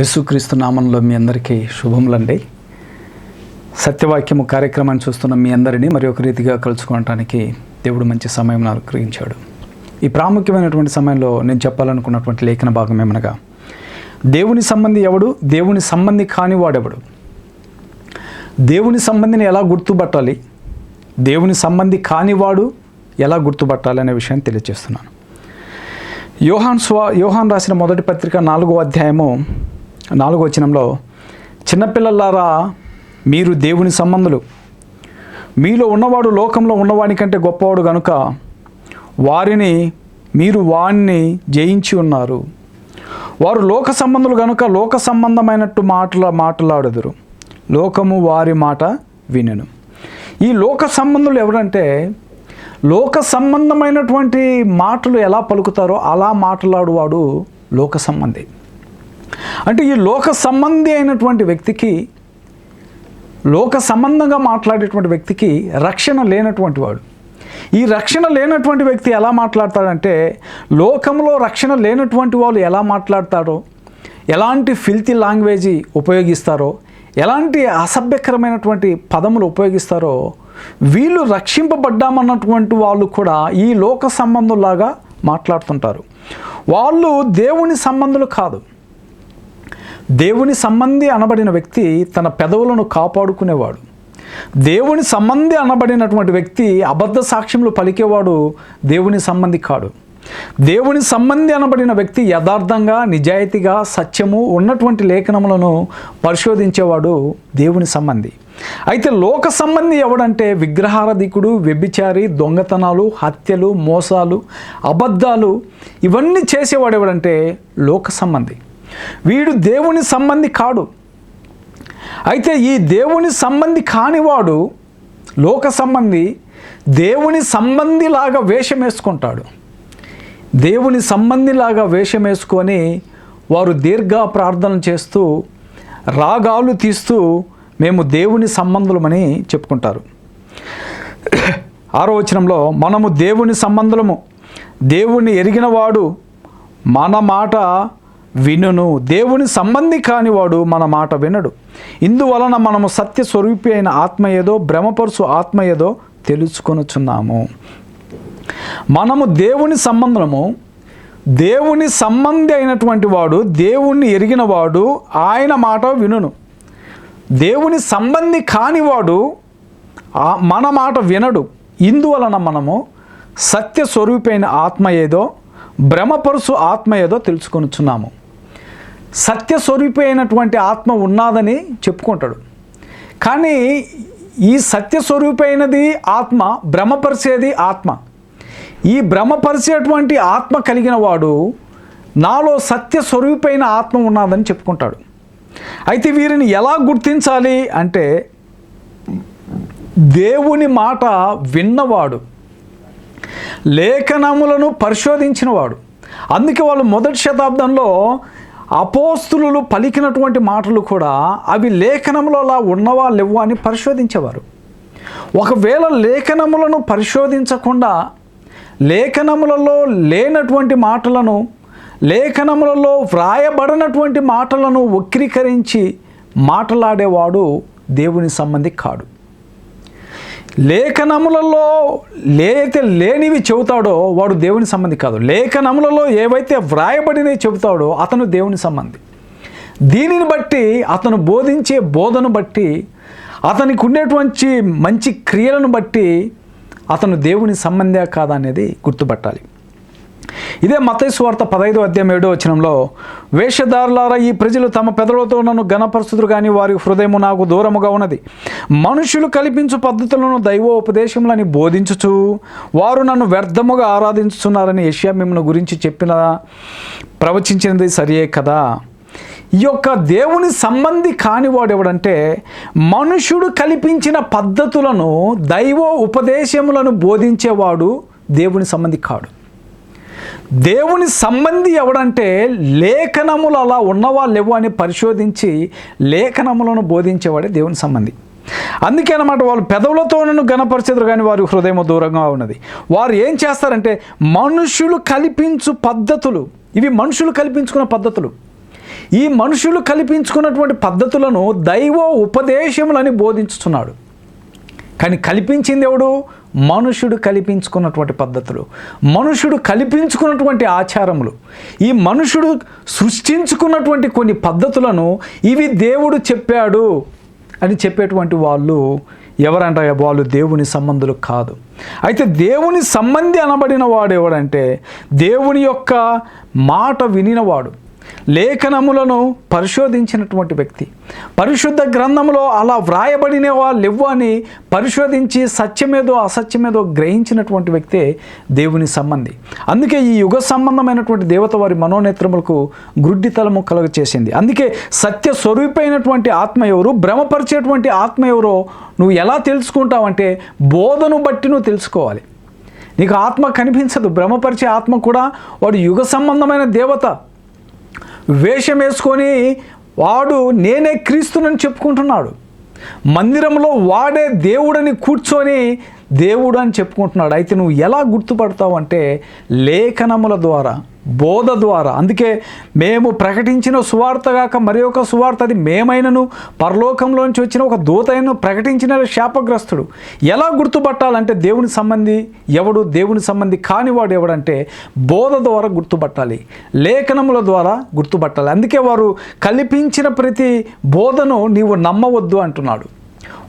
యేసుక్రీస్తు నామంలో మీ అందరికీ శుభములండి. సత్యవాక్యము కార్యక్రమాన్ని చూస్తున్న మీ అందరినీ మరి ఒక రీతిగా కలుసుకోవటానికి దేవుడు మంచి సమయం అనుగ్రహించాడు ఈ ప్రాముఖ్యమైనటువంటి సమయంలో నేను చెప్పాలనుకున్నటువంటి లేఖన భాగం ఏమనగా దేవుని సంబంధి ఎవడు? దేవుని సంబంధి కాని వాడెవడు? దేవుని సంబంధిని ఎలా గుర్తుపట్టాలి? దేవుని సంబంధి కానివాడు ఎలా గుర్తుపట్టాలి అనే విషయాన్ని తెలియజేస్తున్నాను. యోహాన్ స్వా యోహాన్ రాసిన మొదటి పత్రిక నాలుగో అధ్యాయము నాలుగో వచనంలో చిన్నపిల్లలారా మీరు దేవుని సంబంధులు. మీలో ఉన్నవాడు లోకంలో ఉన్నవాని కంటే గొప్పవాడు గనుక వారిని మీరు వాణ్ణి జయించి ఉన్నారు. వారు లోక సంబంధులు గనుక లోక సంబంధమైనట్టు మాటల మాట్లాడదురు. లోకము వారి మాట వినెను. ఈ లోక సంబంధులు ఎవరంటే లోక సంబంధమైనటువంటి మాటలు ఎలా పలుకుతారో అలా మాట్లాడువాడు లోక సంబంధి. అంటే ఈ లోక సంబంధి అయినటువంటి వ్యక్తికి లోక సంబంధంగా మాట్లాడేటువంటి వ్యక్తికి రక్షణ లేనటువంటి వాడు. ఈ రక్షణ లేనటువంటి వ్యక్తి ఎలా మాట్లాడతాడంటే లోకంలో రక్షణ లేనటువంటి వాళ్ళు ఎలా మాట్లాడతారో ఎలాంటి ఫిల్తీ లాంగ్వేజీ ఉపయోగిస్తారో ఎలాంటి అసభ్యకరమైనటువంటి పదములు ఉపయోగిస్తారో వీళ్ళు రక్షింపబడ్డామన్నటువంటి వాళ్ళు కూడా ఈ లోక సంబంధులాగా మాట్లాడుతుంటారు. వాళ్ళు దేవుని సంబంధులు కాదు. దేవుని సంబంధి అనబడిన వ్యక్తి తన పెదవులను కాపాడుకునేవాడు. దేవుని సంబంధి అనబడినటువంటి వ్యక్తి అబద్ధ సాక్ష్యములు పలికేవాడు దేవుని సంబంధి కాడు. దేవుని సంబంధి అనబడిన వ్యక్తి యథార్థంగా నిజాయితీగా సత్యము ఉన్నటువంటి లేఖనములను పరిశోధించేవాడు దేవుని సంబంధి. అయితే లోక సంబంధి ఎవడంటే విగ్రహారధికుడు వ్యభిచారి దొంగతనాలు హత్యలు మోసాలు అబద్ధాలు ఇవన్నీ చేసేవాడు ఎవడంటే లోక సంబంధి. వీడు దేవుని సంబంధి కాడు. అయితే ఈ దేవుని సంబంధి కానివాడు లోక సంబంధి దేవుని సంబంధిలాగా వేషం వేసుకుంటాడు. దేవుని సంబంధిలాగా వేషం వేసుకొని వారు దీర్ఘ ప్రార్థన చేస్తూ రాగాలు తీస్తూ మేము దేవుని సంబంధులమని చెప్పుకుంటారు. ఆరో వచనంలో మనము దేవుని సంబంధులము. దేవుణ్ణి ఎరిగినవాడు మన మాట వినును. దేవుని సంబంధి కానివాడు మన మాట వినడు. ఇందువలన మనము సత్య స్వరూపి అయిన ఆత్మ ఏదో భ్రమపరుసు ఆత్మ ఏదో తెలుసుకొనుచున్నాము. మనము దేవుని సంబంధము దేవుని సంబంధి అయినటువంటి వాడు దేవుణ్ణి ఎరిగినవాడు ఆయన మాట వినును. దేవుని సంబంధి కానివాడు మన మాట వినడు. ఇందువలన మనము సత్య స్వరూపైన ఆత్మ ఏదో భ్రమపరుసు ఆత్మ ఏదో తెలుసుకొనుచున్నాము. సత్య అయినటువంటి ఆత్మ ఉన్నాదని చెప్పుకుంటాడు. కానీ ఈ సత్య అయినది ఆత్మ భ్రమపరిచేది ఆత్మ. ఈ భ్రమపరిచేటువంటి ఆత్మ కలిగిన వాడు నాలో సత్య స్వరూపైన ఆత్మ ఉన్నదని చెప్పుకుంటాడు. అయితే వీరిని ఎలా గుర్తించాలి అంటే దేవుని మాట విన్నవాడు లేఖనములను పరిశోధించినవాడు. అందుకే వాళ్ళు మొదటి శతాబ్దంలో అపోస్తులు పలికినటువంటి మాటలు కూడా అవి లేఖనములో అలా ఉన్నవా లేవా అని పరిశోధించేవారు. ఒకవేళ లేఖనములను పరిశోధించకుండా లేఖనములలో లేనటువంటి మాటలను లేఖనములలో వ్రాయబడినటువంటి మాటలను వక్రీకరించి మాట్లాడేవాడు దేవుని సంబంధి కాడు. లేఖనములలో లేతే లేనివి చెబుతాడో వాడు దేవుని సంబంధి కాదు. లేఖనములలో ఏవైతే వ్రాయబడినవి చెబుతాడో అతను దేవుని సంబంధి. దీనిని బట్టి అతను బోధించే బోధను బట్టి అతనికి ఉండేటువంటి మంచి క్రియలను బట్టి అతను దేవుని సంబంధే కాదా అనేది గుర్తుపట్టాలి. ఇదే మతైసు వార్త పదహైదు అధ్యాయం ఏడో వచనంలో వేషధారులారా ఈ ప్రజలు తమ పెదలతో నన్ను గణపరుస్తురు కానీ వారి హృదయము నాకు దూరముగా ఉన్నది. మనుషులు కల్పించు పద్ధతులను దైవోపదేశములని బోధించుచు వారు నన్ను వ్యర్థముగా ఆరాధించుతున్నారని యెషయా మిమ్మల్ని గురించి చెప్పిన ప్రవచించినది సరియే కదా. ఈ యొక్క దేవుని సంబంధి కానివాడు ఎవడంటే మనుషుడు కల్పించిన పద్ధతులను దైవ ఉపదేశములను బోధించేవాడు దేవుని సంబంధి కాడు. దేవుని సంబంధి ఎవడంటే లేఖనములు అలా ఉన్నవా లేవు అని పరిశోధించి లేఖనములను బోధించేవాడే దేవుని సంబంధి. అందుకే అనమాట వాళ్ళు పెదవులతో నన్ను కానీ వారి హృదయం దూరంగా ఉన్నది. వారు ఏం చేస్తారంటే మనుషులు కల్పించు పద్ధతులు ఇవి మనుషులు కల్పించుకున్న పద్ధతులు. ఈ మనుషులు కల్పించుకున్నటువంటి పద్ధతులను దైవ ఉపదేశములని బోధించుతున్నాడు కానీ కల్పించింది ఎవడు? మనుషుడు కల్పించుకున్నటువంటి పద్ధతులు మనుషుడు కల్పించుకున్నటువంటి ఆచారములు ఈ మనుషుడు సృష్టించుకున్నటువంటి కొన్ని పద్ధతులను ఇవి దేవుడు చెప్పాడు అని చెప్పేటువంటి వాళ్ళు ఎవరంట వాళ్ళు దేవుని సంబంధులు కాదు. అయితే దేవుని సంబంధి అనబడిన వాడు ఎవడంటే దేవుని యొక్క మాట వినినవాడు. లేఖనములను పరిశోధించినటువంటి వ్యక్తి. పరిశుద్ధ గ్రంథంలో అలా వ్రాయబడిన వాళ్ళు ఇవ్వు అని పరిశోధించి సత్యమేదో అసత్యమేదో గ్రహించినటువంటి వ్యక్తే దేవుని సంబంధి. అందుకే ఈ యుగ సంబంధమైనటువంటి దేవత వారి మనోనేత్రములకు గుడ్డితలము కలుగ చేసింది అందుకే సత్య స్వరూపైనటువంటి ఆత్మ ఎవరు భ్రమపరిచేటువంటి ఆత్మ ఎవరో నువ్వు ఎలా తెలుసుకుంటావంటే బోధను బట్టి నువ్వు తెలుసుకోవాలి. నీకు ఆత్మ కనిపించదు భ్రమపరిచే ఆత్మ కూడా వాడు యుగ సంబంధమైన దేవత. వేషం వేసుకొని వాడు నేనే క్రీస్తునని చెప్పుకుంటున్నాడు. మందిరంలో వాడే దేవుడని కూర్చొని దేవుడు అని చెప్పుకుంటున్నాడు. అయితే నువ్వు ఎలా గుర్తుపడతావు అంటే లేఖనముల ద్వారా బోధ ద్వారా. అందుకే మేము ప్రకటించిన సువార్త కాక మరి ఒక సువార్త అది మేమైనను పరలోకంలోంచి వచ్చిన ఒక దూతైన ప్రకటించిన శాపగ్రస్తుడు. ఎలా గుర్తుపట్టాలంటే దేవుని సంబంధి ఎవడు దేవుని సంబంధి కానివాడు ఎవడంటే బోధ ద్వారా గుర్తుపట్టాలి. లేఖనముల ద్వారా గుర్తుపట్టాలి. అందుకే వారు కల్పించిన ప్రతి బోధను నీవు నమ్మవద్దు అంటున్నాడు.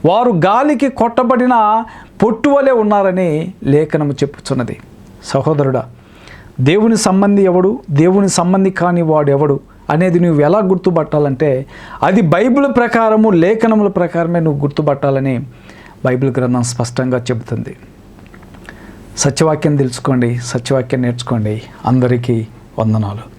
వారు గాలికి కొట్టబడిన పొట్టువలే ఉన్నారని లేఖనము చెప్పుచున్నది. సహోదరుడా దేవుని సంబంధి ఎవడు? దేవుని సంబంధి కాని వాడు ఎవడు అనేది నువ్వు ఎలా గుర్తుపట్టాలంటే అది బైబిల్ ప్రకారము లేఖనముల ప్రకారమే నువ్వు గుర్తుపట్టాలని బైబిల్ గ్రంథం స్పష్టంగా చెబుతుంది. సత్యవాక్యం తెలుసుకోండి సత్యవాక్యం నేర్చుకోండి. అందరికీ వందనాలు.